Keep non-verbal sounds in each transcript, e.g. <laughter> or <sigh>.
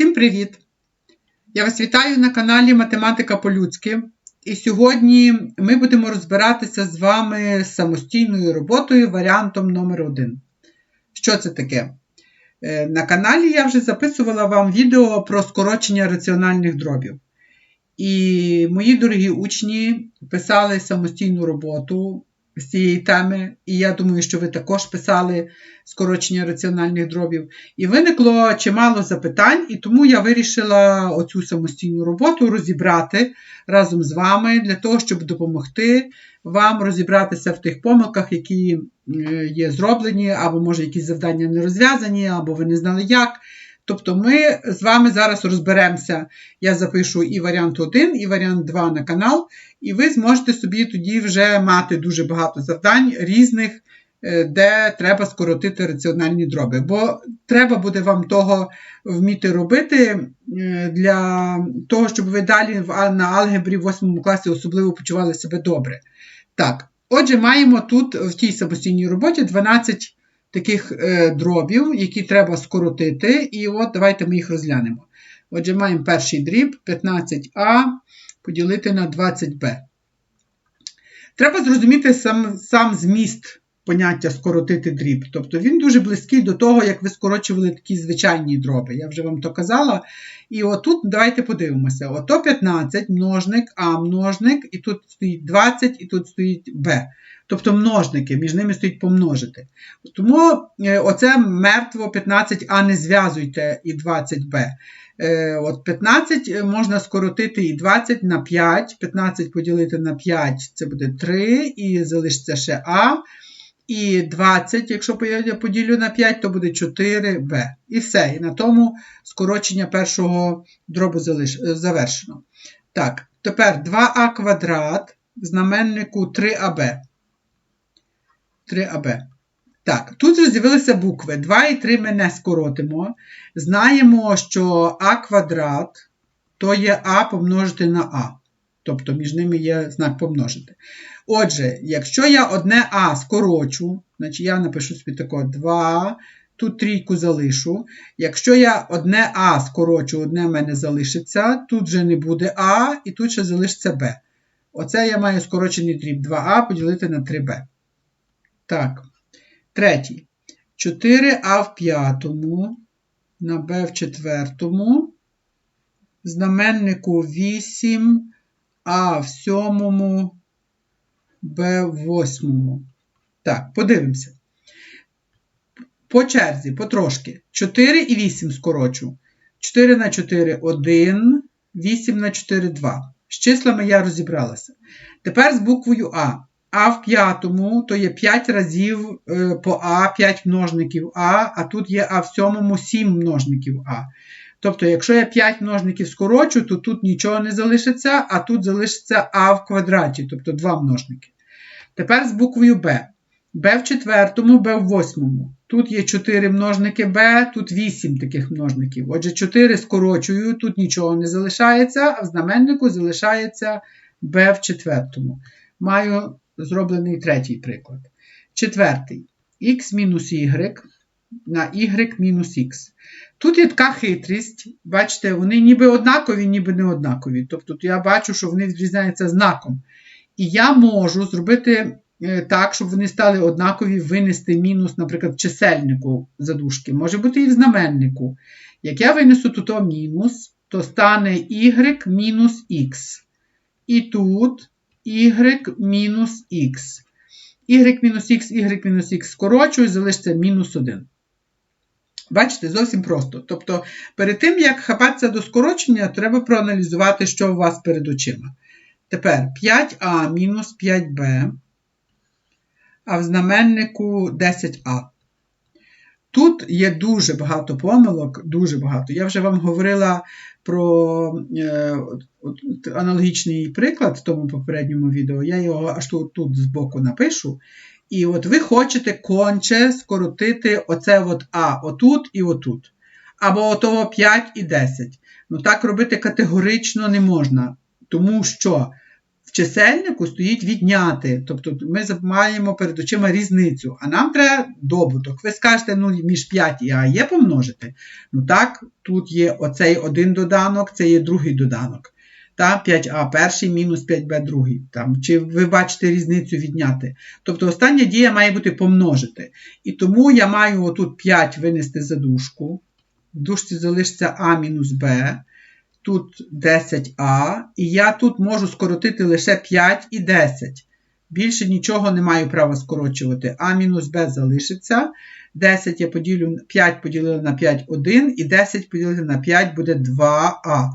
Всім привіт! Я вас вітаю на каналі Математика по-людськи. І сьогодні ми будемо розбиратися з вами з самостійною роботою варіантом номер 1 Що це таке? Е, На каналі я вже записувала вам відео про скорочення раціональних дробів. І мої дорогі учні писали самостійну роботу з цієї теми, і я думаю, що ви також писали скорочення раціональних дробів. І виникло чимало запитань, і тому я вирішила оцю самостійну роботу розібрати разом з вами для того, щоб допомогти вам розібратися в тих помилках, які е, є зроблені, або, може, якісь завдання не розв'язані, або ви не знали як. Тобто ми з вами зараз розберемося. Я запишу і варіант 1, і варіант 2 на канал, і ви зможете собі тоді вже мати дуже багато завдань різних, е, де треба скоротити раціональні дроби. Бо треба буде вам того вміти робити е, для того, щоб ви далі на алгебрі в 8 класі особливо почували себе добре. Так, отже, маємо тут в тій самостійній роботі 12 таких е, дробів, які треба скоротити. І от давайте ми їх розглянемо. Отже, маємо перший дріб 15а поділити на 20b. Треба зрозуміти сам, сам зміст поняття скоротити дріб. Тобто він дуже близький до того, як ви скорочували такі звичайні дроби. Я вже вам то казала. І отут давайте подивимося: ото 15 множник, а множник, і тут стоїть 20, і тут стоїть b. Тобто множники, між ними стоїть помножити. Тому е, оце мертво 15а не зв'язуйте і 20b. Е, от 15 можна скоротити і 20 на 5. 15 поділити на 5 це буде 3, і залишиться ще А. І 20, якщо я поділю на 5, то буде 4b. І все. І на тому скорочення першого дробу завершено. Так, тепер 2а квадрат в знаменнику 3аб. 3АБ. Так, тут вже з'явилися букви. 2 і 3 ми не скоротимо. Знаємо, що А квадрат то є А помножити на А. Тобто між ними є знак помножити. Отже, якщо я одне А скорочу, значить я напишу собі тако 2, тут трійку залишу. Якщо я одне А скорочу, одне в мене залишиться, тут вже не буде А, і тут ще залишиться Б. Оце я маю скорочений дріб 2А поділити на 3Б. Так, третій. 4а в п'ятому на b в четвертому. Знаменнику 8, а в сьомому, Б в восьмому. Так, подивимося. По черзі, потрошки. 4 і 8 скорочу. 4 на 4 1, 8 на 4 2. З числами я розібралася. Тепер з буквою А. А в п'ятому то є 5 разів е, по А, 5 множників А, а тут є А в сьомому 7 множників А. Тобто, якщо я 5 множників скорочу, то тут нічого не залишиться, а тут залишиться А в квадраті, тобто 2 множники. Тепер з буквою Б. Б в четвертому, Б в восьмому. Тут є 4 множники Б, тут 8 таких множників. Отже, 4 скорочую, тут нічого не залишається, а в знаменнику залишається Б в четвертому. Маю зроблений третій приклад. Четвертий. Х мінус y на y мінус х. Тут є така хитрість, бачите, вони ніби однакові, ніби не однакові. Тобто я бачу, що вони відрізняються знаком. І я можу зробити е, так, щоб вони стали однакові, винести мінус, наприклад, чисельнику задушки. Може бути і в знаменнику. Як я винесу тут мінус, то стане y мінус х. І тут y мінус х. y мінус х, y мінус х скорочую, залишиться мінус 1. Бачите, зовсім просто. Тобто, перед тим, як хапатися до скорочення, треба проаналізувати, що у вас перед очима. Тепер 5а мінус 5b, а в знаменнику 10а. Тут є дуже багато помилок, дуже багато. Я вже вам говорила про е, аналогічний приклад в тому попередньому відео. Я його аж тут, тут збоку напишу. І от ви хочете конче скоротити оце от А, отут і отут. Або отого 5 і 10. Ну так робити категорично не можна. Тому що в чисельнику стоїть відняти. Тобто ми маємо перед очима різницю, а нам треба добуток. Ви скажете, ну, між 5 і А є помножити. Ну так, тут є оцей один доданок, це є другий доданок. Та 5А перший мінус 5Б другий. Там, Чи ви бачите різницю відняти? Тобто остання дія має бути помножити. І тому я маю отут 5 винести за дужку. В дужці залишиться А мінус Б тут 10а, і я тут можу скоротити лише 5 і 10. Більше нічого не маю права скорочувати. А мінус Б залишиться. 10 я поділю, 5 поділили на 5 1, і 10 поділити на 5 буде 2а.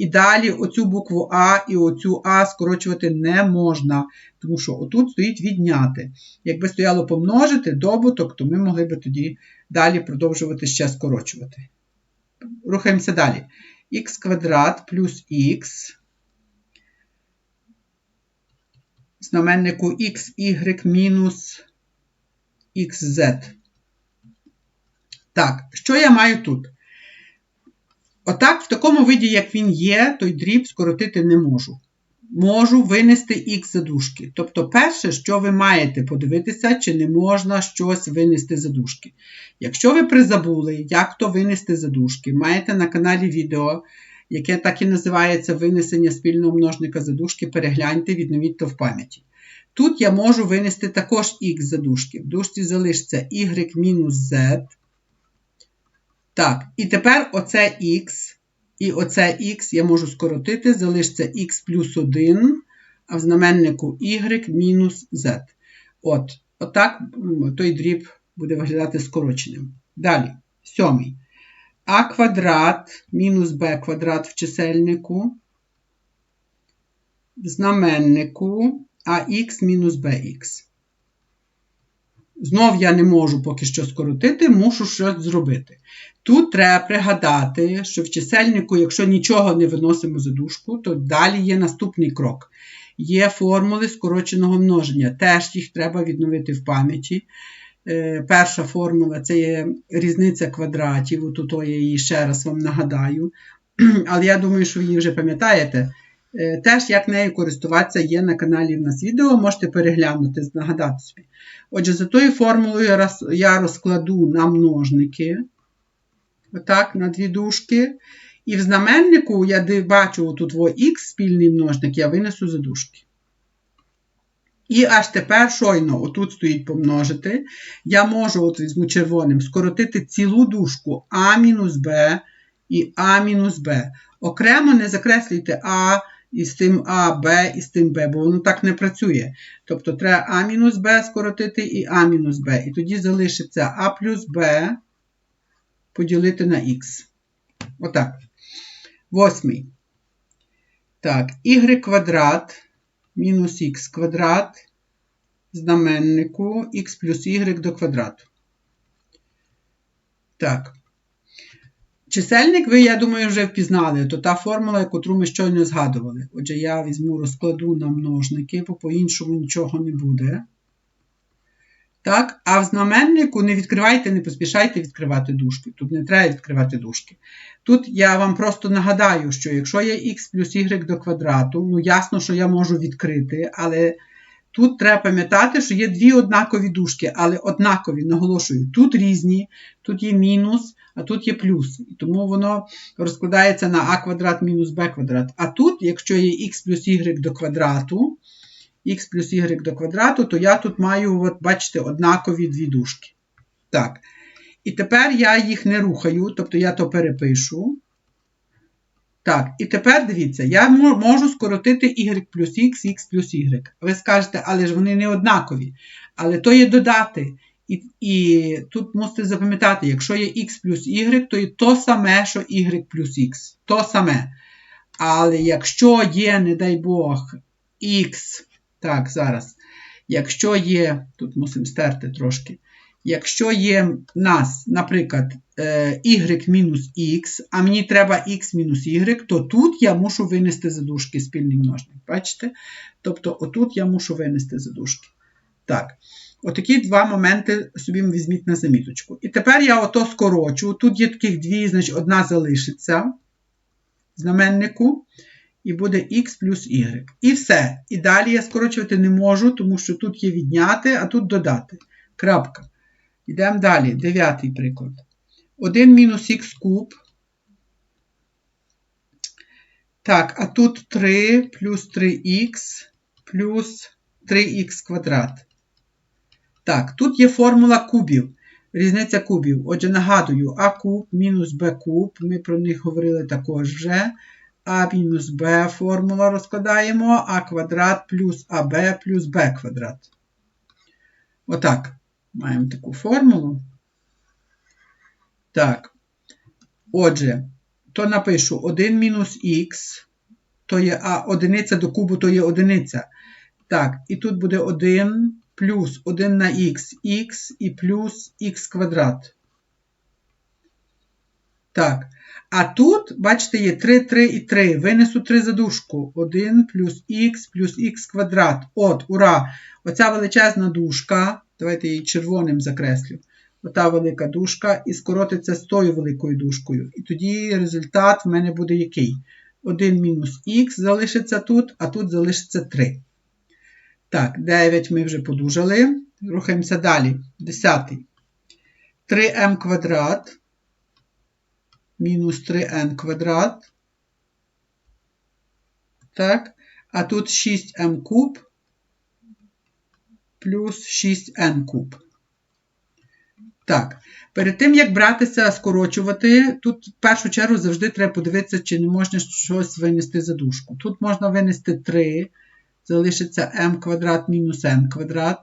І далі оцю букву А і оцю А скорочувати не можна, тому що отут стоїть відняти. Якби стояло помножити добуток, то ми могли би тоді далі продовжувати ще скорочувати. Рухаємося далі х квадрат плюс х, знаменнику xy мінус xz. Так, що я маю тут? Отак, в такому виді, як він є, той дріб скоротити не можу можу винести х задушки. Тобто, перше, що ви маєте подивитися, чи не можна щось винести задушки. Якщо ви призабули, як то винести задушки, маєте на каналі відео, яке так і називається винесення спільного множника задушки, перегляньте, відновіть то в пам'яті. Тут я можу винести також х задушки. В дужці залишиться y мінус z. Так, і тепер оце х і оце х я можу скоротити, залишиться х плюс 1, а в знаменнику y мінус z. От, Отак той дріб буде виглядати скороченим. Далі, сьомий. А квадрат мінус b квадрат в чисельнику, в знаменнику ах мінус bx. Знов я не можу поки що скоротити, мушу щось зробити. Тут треба пригадати, що в чисельнику, якщо нічого не виносимо за дужку, то далі є наступний крок. Є формули скороченого множення. Теж їх треба відновити в пам'яті. Е, перша формула це є різниця квадратів. Тут я її ще раз вам нагадаю. <clears throat> Але я думаю, що ви її вже пам'ятаєте. Е, теж, як нею користуватися, є на каналі в нас відео, можете переглянути, нагадати собі. Отже, за тою формулою я розкладу на множники, отак, на дві дужки. І в знаменнику я бачу тут х спільний множник, я винесу за дужки. І аж тепер щойно, отут стоїть помножити, я можу, от візьму червоним, скоротити цілу дужку А-Б і А-Б. Окремо не закреслюйте А і з тим А, Б і з тим Б, бо воно так не працює. Тобто треба А мінус Б скоротити і А мінус Б. І тоді залишиться А плюс Б поділити на Х. Отак. Восьмий. Так, y квадрат мінус х квадрат знаменнику х плюс y до квадрату. Так. Чисельник ви, я думаю, вже впізнали, то та формула, яку ми щойно згадували. Отже, я візьму розкладу на множники, бо по-іншому нічого не буде. Так, А в знаменнику не відкривайте, не поспішайте відкривати дужки. Тут не треба відкривати дужки. Тут я вам просто нагадаю, що якщо є х плюс y до квадрату, ну ясно, що я можу відкрити, але Тут треба пам'ятати, що є дві однакові дужки, але однакові, наголошую, тут різні, тут є мінус, а тут є плюс. І тому воно розкладається на а квадрат мінус b квадрат. А тут, якщо є х плюс y до квадрату, х плюс y до квадрату, то я тут маю, от, бачите, однакові дві дужки. Так. І тепер я їх не рухаю, тобто я то перепишу. Так, і тепер дивіться, я можу скоротити y плюс x, x плюс y. Ви скажете, але ж вони не однакові. Але то є додати. І і тут мусите запам'ятати, якщо є x плюс y, то є то саме, що y плюс x. То саме. Але якщо є, не дай Бог, x, так, зараз. Якщо є, тут мусимо стерти трошки. Якщо є нас, наприклад, е, y мінус x, а мені треба x мінус y, то тут я мушу винести задушки спільний множник. Бачите? Тобто, отут я мушу винести задушки. Так. Отакі два моменти собі візьміть на заміточку. І тепер я ото скорочу. Тут є таких дві, значить, одна залишиться знаменнику. і буде х плюс y. І все. І далі я скорочувати не можу, тому що тут є відняти, а тут додати. Крапка. Йдемо далі. Дев'ятий приклад. 1 мінус х куб. Так, а тут 3 плюс 3х плюс 3х квадрат. Так, тут є формула кубів. Різниця кубів. Отже, нагадую, а куб мінус Б куб. Ми про них говорили також вже. А мінус Б формула розкладаємо, А квадрат плюс АБ плюс Б квадрат. Отак. Маємо таку формулу. Так. Отже, то напишу 1 мінус х, то є А одиниця до кубу, то є одиниця. Так, і тут буде 1 плюс 1 на х, х і плюс х квадрат. Так. А тут, бачите, є 3, 3 і 3. Винесу 3 за дужку. 1 плюс х плюс х квадрат. От, ура! Оця величезна дужка. Давайте її червоним закреслю. Ота велика дужка і скоротиться з тою великою дужкою. І тоді результат в мене буде який? 1 мінус х залишиться тут, а тут залишиться 3. Так, 9 ми вже подужали. Рухаємося далі. 10. 3m квадрат мінус 3n квадрат. Так. А тут 6m куб плюс 6n куб. Так. Перед тим, як братися, скорочувати, тут в першу чергу завжди треба подивитися, чи не можна щось винести за дужку. Тут можна винести 3, залишиться m квадрат мінус n квадрат.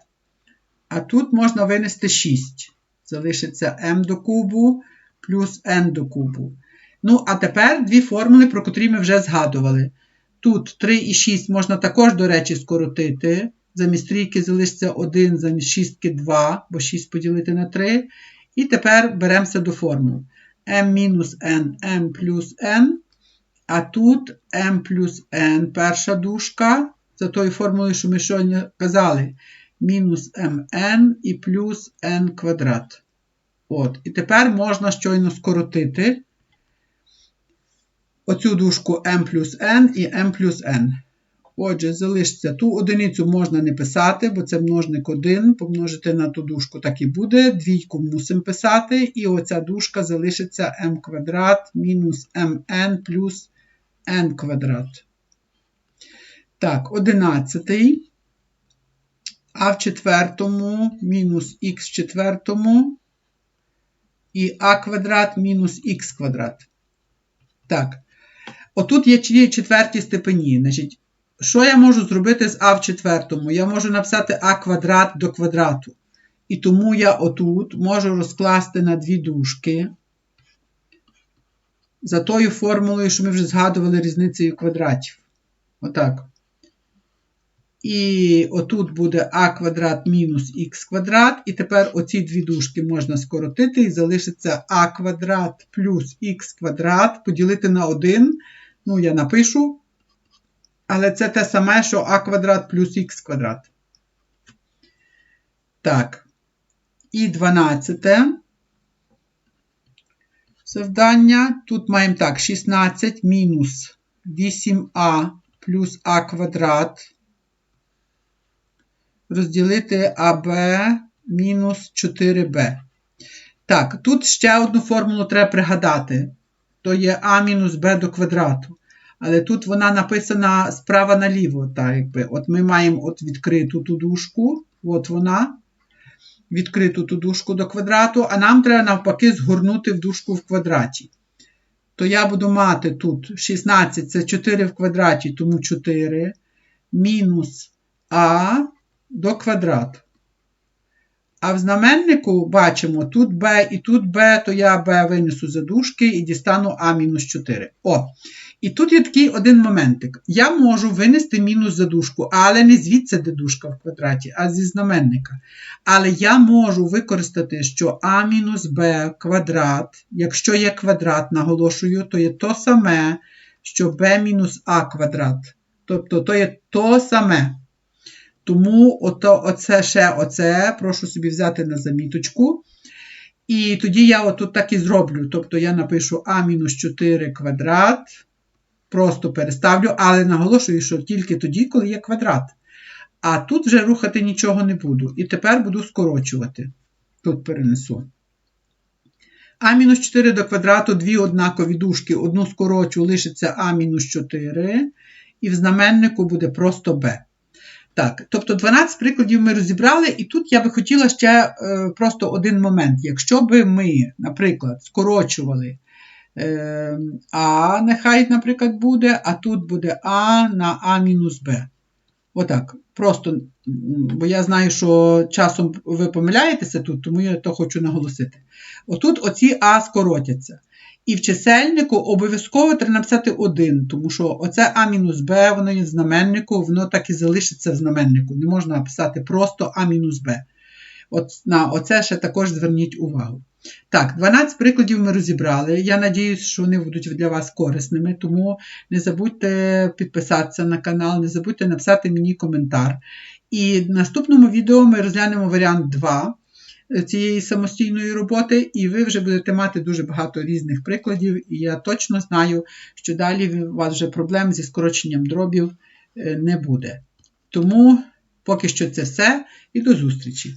А тут можна винести 6. Залишиться m до кубу плюс n до кубу. Ну, а тепер дві формули, про котрі ми вже згадували. Тут 3 і 6 можна також, до речі, скоротити. Замість трійки залишиться 1, замість 6 2, бо 6 поділити на 3. І тепер беремося до формул. m мінус n, m плюс n. А тут m плюс n, перша дужка, за тою формулою, що ми щойно казали, мінус mn і плюс n квадрат. От. І тепер можна щойно скоротити оцю дужку m плюс n і m плюс n. Отже, залишиться ту одиницю можна не писати, бо це множник 1, помножити на ту дужку так і буде. Двійку мусимо писати, і оця дужка залишиться m квадрат мінус mn плюс n квадрат. Так, 11. А в четвертому мінус х в четвертому і а квадрат мінус х квадрат. Так. Отут є четверті степені. Значить, Що я можу зробити з а в четвертому? Я можу написати а квадрат до квадрату. І тому я отут можу розкласти на дві дужки. За тою формулою, що ми вже згадували різницею квадратів. Отак. І отут буде а квадрат мінус х квадрат. І тепер оці дві дужки можна скоротити, і залишиться а квадрат плюс х квадрат поділити на 1. Ну, я напишу. Але це те саме, що а квадрат плюс х квадрат. Так. І 12. Завдання. Тут маємо так: 16 мінус 8а плюс а квадрат розділити АБ мінус 4Б. Так, тут ще одну формулу треба пригадати. То є А мінус Б до квадрату. Але тут вона написана справа наліво. так якби. От ми маємо от відкриту ту дужку, от вона. Відкриту ту дужку до квадрату, а нам треба навпаки згорнути в дужку в квадраті. То я буду мати тут 16 це 4 в квадраті, тому 4 мінус А до квадрату. А в знаменнику бачимо тут b і тут b, то я b винесу за дужки і дістану а-4. О, І тут є такий один моментик. Я можу винести мінус за дужку, але не звідси де дужка в квадраті, а зі знаменника. Але я можу використати, що а-b квадрат, якщо є квадрат, наголошую, то є то саме, що b-а квадрат. Тобто то є то саме. Тому ото, оце ще оце, прошу собі взяти на заміточку. І тоді я отут так і зроблю. Тобто я напишу А-4 квадрат просто переставлю, але наголошую, що тільки тоді, коли є квадрат. А тут вже рухати нічого не буду. І тепер буду скорочувати. Тут перенесу. А-4 до квадрату дві однакові дужки, одну скорочу, лишиться А-4, і в знаменнику буде просто Б. Так, тобто 12 прикладів ми розібрали, і тут я би хотіла ще е, просто один момент. Якщо би ми, наприклад, скорочували е, А, нехай, наприклад, буде, а тут буде А на А-Б. Отак. Просто, бо я знаю, що часом ви помиляєтеся тут, тому я то хочу наголосити. Отут оці А скоротяться. І в чисельнику обов'язково треба написати 1, тому що оце А мінус Б, воно є в знаменнику, воно так і залишиться в знаменнику. Не можна писати просто А мінус Б. От на оце ще також зверніть увагу. Так, 12 прикладів ми розібрали. Я надіюсь, що вони будуть для вас корисними, тому не забудьте підписатися на канал, не забудьте написати мені коментар. І в наступному відео ми розглянемо варіант 2 цієї самостійної роботи, і ви вже будете мати дуже багато різних прикладів, і я точно знаю, що далі у вас вже проблем зі скороченням дробів е, не буде. Тому поки що це все і до зустрічі!